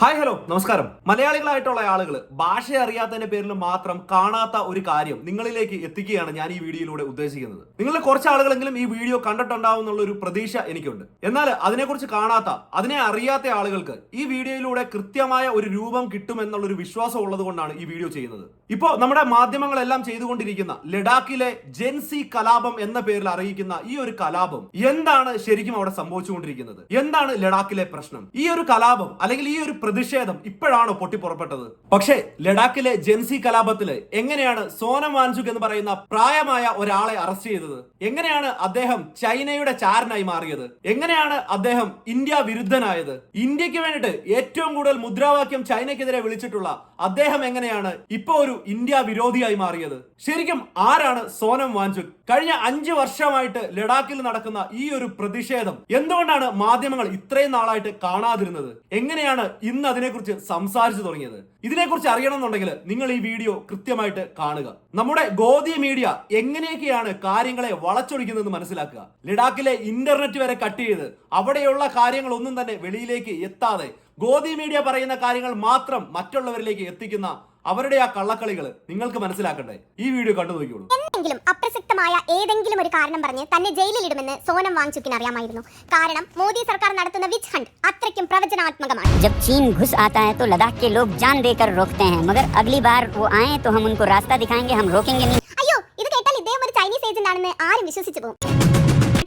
Hi hello നമസ്കാരം. മലയാളികളായിട്ടുള്ള ആളുകൾ ഭാഷ അറിയാത്തതിന്റെ പേരിൽ മാത്രം കാണാത്ത ഒരു കാര്യം നിങ്ങളിലേക്ക് എത്തിക്കുകയാണ് ഞാൻ ഈ വീഡിയോയിലൂടെ ഉദ്ദേശിക്കുന്നത്. നിങ്ങളിൽ കുറച്ച് ആളുകളെങ്കിലും ഈ വീഡിയോ കണ്ടിട്ടുണ്ടാവും എന്നുള്ള ഒരു പ്രതീക്ഷ എനിക്കുണ്ട്. എന്നാൽ അതിനെക്കുറിച്ച് കാണാത്ത അതിനെ അറിയാത്ത ആളുകൾക്ക് ഈ വീഡിയോയിലൂടെ കൃത്യമായ ഒരു രൂപം കിട്ടുമെന്നുള്ളൊരു വിശ്വാസം ഉള്ളത് കൊണ്ടാണ് ഈ വീഡിയോ ചെയ്യുന്നത്. ഇപ്പോൾ നമ്മുടെ മാധ്യമങ്ങളെല്ലാം ചെയ്തുകൊണ്ടിരിക്കുന്ന ലഡാക്കിലെ ജെൻസി കലാപം എന്ന പേരിൽ അറിയിക്കുന്ന ഈ ഒരു കലാപം എന്താണ് ശരിക്കും അവിടെ സംഭവിച്ചുകൊണ്ടിരിക്കുന്നത്? എന്താണ് ലഡാക്കിലെ പ്രശ്നം? ഈ ഒരു കലാപം അല്ലെങ്കിൽ ഈ ഒരു പ്രതിഷേധം ഇപ്പോഴാണോ പൊട്ടിപ്പുറപ്പെട്ടത്? പക്ഷേ ലഡാക്കിലെ ജെൻസി കലാപത്തിൽ എങ്ങനെയാണ് സോനം വാൻസുക് എന്ന് പറയുന്ന പ്രായമായ ഒരാളെ അറസ്റ്റ് ചെയ്തത്? എങ്ങനെയാണ് അദ്ദേഹം ചൈനയുടെ ചാരനായി മാറിയത്? എങ്ങനെയാണ് അദ്ദേഹം ഇന്ത്യ വിരുദ്ധനായത്? ഇന്ത്യയ്ക്ക് വേണ്ടിയിട്ട് ഏറ്റവും കൂടുതൽ മുദ്രാവാക്യം ചൈനയ്ക്കെതിരെ വിളിച്ചിട്ടുള്ള അദ്ദേഹം എങ്ങനെയാണ് ഇപ്പൊ ഒരു ഇന്ത്യ വിരോധിയായി മാറിയത്. ശരിക്കും ആരാണ് സോനം വാഞ്ചു കഴിഞ്ഞ അഞ്ച് വർഷമായിട്ട് ലഡാക്കിൽ നടക്കുന്ന ഈ ഒരു പ്രതിഷേധം എന്തുകൊണ്ടാണ് മാധ്യമങ്ങൾ ഇത്രയും നാളായിട്ട് കാണാതിരുന്നത്? എങ്ങനെയാണ് ഇന്ന് അതിനെക്കുറിച്ച് സംസാരിച്ചു തുടങ്ങിയത്? ഇതിനെക്കുറിച്ച് അറിയണമെന്നുണ്ടെങ്കിൽ നിങ്ങൾ ഈ വീഡിയോ കൃത്യമായിട്ട് കാണുക. നമ്മുടെ ഗോദി മീഡിയ എങ്ങനെയൊക്കെയാണ് കാര്യങ്ങളെ വളച്ചൊടിക്കുന്നത് മനസ്സിലാക്കുക. ലഡാക്കിലെ ഇന്റർനെറ്റ് വരെ കട്ട് ചെയ്ത് അവിടെയുള്ള കാര്യങ്ങൾ ഒന്നും തന്നെ വെളിയിലേക്ക് എത്താതെ ഗോദി മീഡിയ പറയുന്ന കാര്യങ്ങൾ മാത്രം മറ്റുള്ളവരിലേക്ക് എത്തിക്കുന്ന അവരുടെ ആ കള്ളക്കളികൾ നിങ്ങൾക്ക് മനസ്സിലാക്കണ്ടേ ഈ വീഡിയോ കണ്ടു നോക്കിയോളൂ എങ്കിലും അപ്രസക്തമായ ഏതെങ്കിലും ഒരു കാരണം പറഞ്ഞ് തന്നെ ജയിലിലിടുമെന്ന് സോനം വാങ്ചുക്കിന് അറിയാമായിരുന്നു കാരണം മോദി സർക്കാർ നടത്തുന്ന വിച്ച് ഹണ്ട് അത്രയ്ക്കും പ്രവചനാത്മകമാണ് जब चीन घुस आता है तो लद्दाख के लोग जान देकर रोकते हैं मगर अगली बार वो आए तो हम उनको रास्ता दिखाएंगे हम रोकेंगे नहीं അയ്യോ ഇത് കേട്ടാൽ ഇദ്ദേഹം ഒരു ചൈനീസ് ഏജന്റ് ആണെന്ന് ആരും വിശ്വസിച്ചു പോകും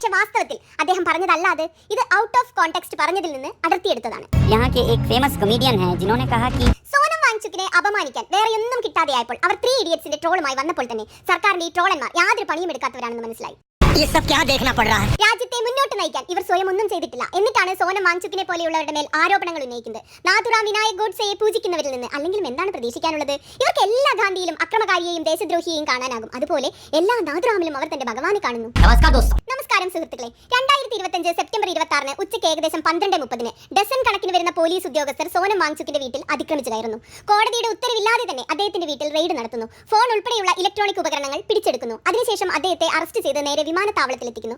പക്ഷെ വാസ്തവത്തിൽ അദ്ദേഹം പറഞ്ഞതല്ലാതെ ഇത് ഔട്ട് ഓഫ് കോണ്ടെക്സ്റ്റ് പറഞ്ഞതിൽ നിന്ന് അടർത്തിയെടുത്തതാണ്. സോനം വാങ്ചുക്കിനെ അപമാനിക്കാൻ വേറെ ഒന്നും കിട്ടാതെയായപ്പോൾ അവർ ത്രീ ഇഡിയറ്റ്സിന്റെ ട്രോളുമായി വന്നപ്പോൾ തന്നെ സർക്കാരിന്റെ ഈ ട്രോളന്മാർ യാതൊരു പണിയും എടുക്കാത്തവരാണെന്ന് മനസ്സിലായി. ये सब क्या देखना पड़ रहा है രാജ്യത്തെ മുന്നോട്ട് നയിക്കാൻ ഇവർ സ്വയം ഒന്നും ചെയ്തിട്ടില്ല എന്നിട്ടാണ് സോനം വാങ്ചുക്കിനെ പോലെയുള്ളവരുടെ മേൽ ആരോപണങ്ങൾ ഉന്നയിക്കുന്നത് നാഥുറാം വിനായക് ഗോഡ്സെയെ പൂജിക്കുന്നവരിൽ നിന്ന് അല്ലെങ്കിലും എന്താണ് പ്രതീക്ഷിക്കാനുള്ളത് ഇവർക്ക് എല്ലാ ഗാന്ധിയിലും അക്രമകാരിയെയും ദേശദ്രോഹിയെയും കാണാനാകും അതുപോലെ എല്ലാ നാഥുറാമിലും അവർ തന്റെ ഭഗവാനെ കാണുന്നു नमस्कार दोस्तों നമസ്കാരം സുഹൃത്തുക്കളെ രണ്ടായിരത്തി ഇരുപത്തഞ്ച് സെപ്റ്റംബർ ഇരുപത്തി ആറിന് ഉച്ചയ്ക്ക് ഏകദേശം പന്ത്രണ്ട് മുപ്പതിന് ഡസൻ കണക്കിന് വരുന്ന പോലീസ് ഉദ്യോഗസ്ഥർ സോനം വാങ്ചുക്കിന്റെ വീട്ടിൽ അതിക്രമിച്ചു കയറുന്നു കോടതിയുടെ ഉത്തരവില്ലാതെ തന്നെ അദ്ദേഹത്തിന്റെ വീട്ടിൽ റെയ്ഡ് നടത്തുന്നു ഫോൺ ഉൾപ്പെടെയുള്ള ഇലക്ട്രോണിക് ഉപകരണങ്ങൾ പിടിച്ചെടുക്കുന്നു അതിനുശേഷം അദ്ദേഹത്തെ അറസ്റ്റ് ചെയ്ത് നേരെ വിമാനത്താവളത്തിൽ എത്തിക്കുന്നു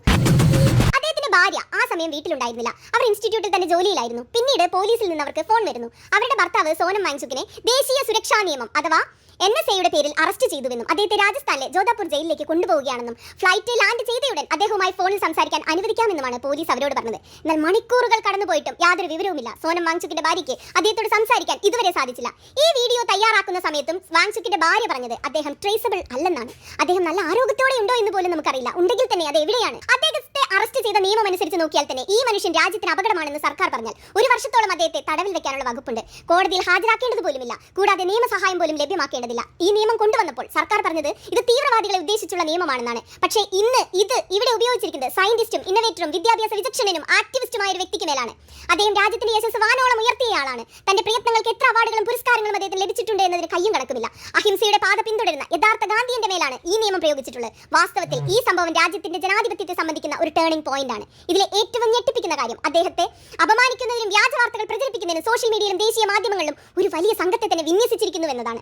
അദ്ദേഹത്തിന്റെ ഭാര്യ ആ സമയം വീട്ടിലുണ്ടായിരുന്നില്ല. അവർ ഇൻസ്റ്റിറ്റ്യൂട്ടിൽ തന്നെ ജോലിയിലായിരുന്നു. പിന്നീട് പോലീസിൽ നിന്ന് അവർക്ക് ഫോൺ വരുന്നു. അവരുടെ ഭർത്താവ് സോനം വാങ്ചുക്കിനെ ദേശീയ സുരക്ഷാ നിയമം അഥവാ എൻ എസ് എയുടെ പേരിൽ അറസ്റ്റ് ചെയ്തുവെന്നും അദ്ദേഹത്തെ രാജസ്ഥാനിലെ ജോധാപൂർ ജയിലിലേക്ക് കൊണ്ടുപോവുകയാണെന്നും ഫ്ലൈറ്റ് ലാൻഡ് ചെയ്തയുടൻ അദ്ദേഹവുമായി ഫോണിൽ സംസാരിക്കാൻ അനുവദിക്കാമെന്നുമാണ് പോലീസ് അവരോട് പറഞ്ഞത്. എന്നാൽ മണിക്കൂറുകൾ കടന്നുപോയിട്ടും യാതൊരു വിവരവുമില്ല. സോനം വാങ്ചുക്കിന്റെ ഭാര്യയ്ക്ക് അദ്ദേഹത്തോട് സംസാരിക്കാൻ ഇതുവരെ സാധിച്ചില്ല. ഈ വീഡിയോ തയ്യാറാക്കുന്ന സമയത്തും വാങ്ചുക്കിന്റെ ഭാര്യ പറഞ്ഞത് അദ്ദേഹം ട്രേസബിൾ അല്ലെന്നാണ്. അദ്ദേഹം നല്ല ആരോഗ്യത്തോടെ ഉണ്ടോ എന്ന് പോലും നമുക്കറിയില്ല. ഉണ്ടെങ്കിൽ തന്നെ അത് എവിടെയാണ്? അദ്ദേഹത്തെ അറസ്റ്റ് ചെയ്ത നിയമം അനുസരിച്ച് നോക്കിയാൽ തന്നെ ഈ മനുഷ്യൻ രാജ്യത്തിന് അപകടമാണെന്ന് സർക്കാർ പറഞ്ഞാൽ ഒരു വർഷത്തോളം അദ്ദേഹത്തെ തടവിൽ വെക്കാനുള്ള വകുപ്പുണ്ട്. കോടതിയിൽ ഹാജരാക്കേണ്ടത് പോലുമില്ല. കൂടാതെ നിയമസഹായം പോലും ലഭ്യമാക്കേണ്ടതില്ല ഈ നിയമം കൊണ്ടുവന്നപ്പോൾ സർക്കാർ പറഞ്ഞത് ഇത് തീവ്രവാദികളെ ഉദ്ദേശിച്ചുള്ള നിയമമാണെന്നാണ്. പക്ഷേ ഇന്ന് ഇത് ഇവിടെ ഉപയോഗിച്ചിരിക്കുന്നത് സയന്റിസ്റ്റും ഇന്നവേറ്ററും വിദ്യാഭ്യാസ വിചക്ഷണനും ആക്ടിവിസ്റ്റുമായ ഒരു വ്യക്തിക്ക് മേലാണ്. അദ്ദേഹം രാജ്യത്തിന്റെ യശസ് വാനോളം ഉയർത്തിയ ആളാണ്. തന്റെ പ്രയത്നങ്ങൾക്ക് എത്ര അവാർഡുകളും പുരസ്കാരങ്ങളും അദ്ദേഹത്തിന് ലഭിച്ചിട്ടുണ്ട് എന്നതിന് കയ്യും കണക്കുമില്ല. അഹിംസയുടെ പാത പിന്തുടരുന്ന യഥാർത്ഥ ഗാന്ധിയന്റെ മേലാണ് ഈ നിയമം പ്രയോഗിച്ചിട്ടുള്ളത്. വാസ്തവത്തിൽ ഈ സംഭവം രാജ്യത്തിന്റെ ജനാധിപത്യത്തെ സംബന്ധിക്കുന്ന ഒരു ടേണിംഗ് പോയിന്റ് ആണ്. ഇതിലെ ഏറ്റവും ഞെട്ടിപ്പിക്കുന്ന കാര്യം അദ്ദേഹത്തെ അപമാനിക്കുന്നതിനും വ്യാജ വാർത്തകൾ പ്രചരിപ്പിക്കുന്നതിനും സോഷ്യൽ മീഡിയയിലും ദേശീയ മാധ്യമങ്ങളിലും ഒരു വലിയ സംഘത്തെ തന്നെ വിന്യസിച്ചിരിക്കുന്നു എന്നതാണ്.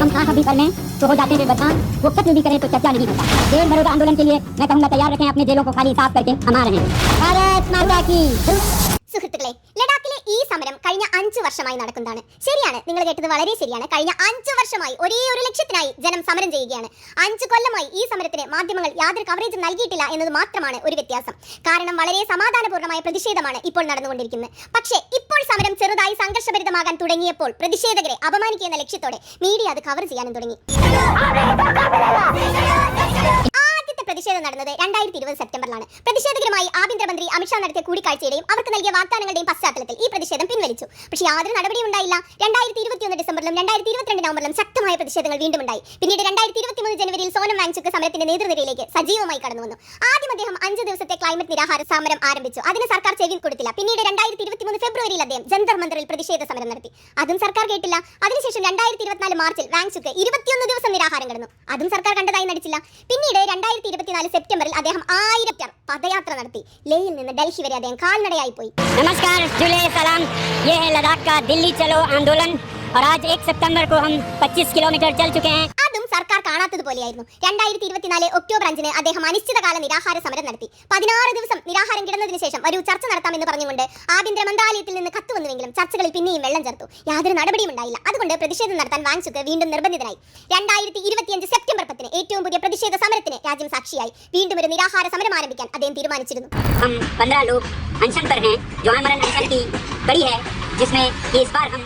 हम कहाँ भी पर लें तो हो जाते हैं, बदनाम, वो कत्ल भी करें तो चर्चा नहीं होता। जेल भरोसा आंदोलन के लिए, मैं कहूँगा तैयार रखें अपने जेलों को खाली साफ़ करके, हम आ रहे हैं। भारत माता की। सुख लड़ाक ഈ സമരം കഴിഞ്ഞ അഞ്ചു വർഷമായി നടക്കുന്നതാണ്. ശരിയാണ് നിങ്ങൾ കേട്ടത് വളരെ ശരിയാണ്. കഴിഞ്ഞ അഞ്ചു വർഷമായി ഒരേ ഒരു ലക്ഷ്യത്തിനായി ജനം സമരം ചെയ്യുകയാണ്. അഞ്ചു കൊല്ലമായി ഈ സമരത്തിന് മാധ്യമങ്ങൾ യാതൊരു കവറേജും നൽകിയിട്ടില്ല എന്നത് മാത്രമാണ് ഒരു വ്യത്യാസം. കാരണം വളരെ സമാധാനപൂർണമായ പ്രതിഷേധമാണ് ഇപ്പോൾ നടന്നുകൊണ്ടിരിക്കുന്നത്. പക്ഷേ ഇപ്പോൾ സമരം ചെറുതായി സംഘർഷഭരിതമാകാൻ തുടങ്ങിയപ്പോൾ പ്രതിഷേധകരെ അപമാനിക്കുക എന്ന ലക്ഷ്യത്തോടെ മീഡിയ അത് കവർ ചെയ്യാനും തുടങ്ങി. പ്രതിഷേധം നടന്നത് രണ്ടായിരത്തി ഇരുപത് സെപ്റ്റംബറിലാണ്. പ്രതിഷേധകരുമായി ആഭ്യന്തരമന്ത്രി അമിത്ഷാ നടത്തിയ കൂടിക്കാഴ്ചയുടെയും അവർക്ക് നൽകിയ വാഗ്ദാനങ്ങളുടെയും പശ്ചാത്തലത്തിൽ ഈ പ്രതിഷേധം പിൻവലിച്ചു. പക്ഷേ യാതൊരു നടപടിയും ഉണ്ടായില്ല. രണ്ടായിരത്തി ഇരുപത്തിയൊന്ന് ഡിസംബറിലും രണ്ടായിരത്തി ഇരുപത്തിരണ്ട് നവംബറിലും ശക്തമായ പ്രതിഷേധങ്ങൾ വീണ്ടും ഉണ്ടായി. പിന്നീട് രണ്ടായിരത്തി ഇരുപത്തിമൂന്ന് ജനുവരിയിൽ സോനം വാങ്ചുക്ക് സമരത്തിന്റെ നേതൃനിരയിലേക്ക് സജീവമായി കടന്നു വന്നു. ആദ്യം അദ്ദേഹം അഞ്ച് ദിവസത്തെ ക്ലൈമറ്റ് നിരാഹാര സമരം ആരംഭിച്ചു. അതിന് സർക്കാർ ചെവി കൊടുത്തില്ല. പിന്നീട് രണ്ടായിരത്തി ഇരുപത്തിമൂന്ന് ഫെബ്രുവരിയിൽ അദ്ദേഹം ജന്തർ മന്ദറിൽ പ്രതിഷേധ സമരം നടത്തി. അതും സർക്കാർ കേട്ടില്ല. അതിനുശേഷം രണ്ടായിരത്തി ഇരുപത്തിനാല് മാർച്ചിൽ വാങ്ങിച്ചുക്ക് ഇരുപത്തിയൊന്ന് ദിവസം നിരാഹാരം കിടന്നു. അതും സർക്കാർ കണ്ടതായി നടിച്ചില്ല. പിന്നീട് രണ്ടായിരത്തി ഇരുപത്തിനാല് സെപ്റ്റംബറിൽ അദ്ദേഹം ആയിരം പദയാത്ര നടത്തി. ലേയിൽ നിന്ന് ഡൽഹി വരെ അദ്ദേഹം കാൽനടയായി പോയി. നമസ്കാരം. सलाम ये है लद्दाख का दिल्ली चलो आंदोलन और आज एक सितंबर को हम 25 किलोमीटर चल चुके हैं। आदम सरकार കാണാത്തതുപോലെയായിരുന്നു രണ്ടായിരത്തി ഇരുപത്തിനാല് ഒക്ടോബർ അഞ്ചിന് അദ്ദേഹം അനിശ്ചിതകാല നിരാഹാര സമരം നടത്തി പതിനാറ് ദിവസം നിരാഹാരം കിടന്നതിന് ശേഷം വരൂ ചർച്ച നടത്താമെന്ന് പറഞ്ഞുകൊണ്ട് ആഭ്യന്തര മന്ത്രാലയത്തിൽ നിന്ന് കത്ത് വന്നുവെങ്കിലും ചർച്ചകളിൽ പിന്നെയും വെള്ളം ചേർത്തു യാതൊരു നടപടിയും ഉണ്ടായില്ല അതുകൊണ്ട് പ്രതിഷേധം നടത്താൻ വാങ്ചുക്ക് വീണ്ടും നിർബന്ധിതനായി രണ്ടായിരത്തി ഇരുപത്തിയഞ്ച് സെപ്റ്റംബർ പത്തിന് ഏറ്റവും പുതിയ പ്രതിഷേധ സമരത്തിന് രാജ്യം സാക്ഷിയായി വീണ്ടും ഒരു നിരാഹാര സമരം ആരംഭിക്കാൻ അദ്ദേഹം തീരുമാനിച്ചിരുന്നു हम पंद्रह लोग अनशन पर हैं जो आमरण अनशन की कड़ी है जिसमें कि इस बार हम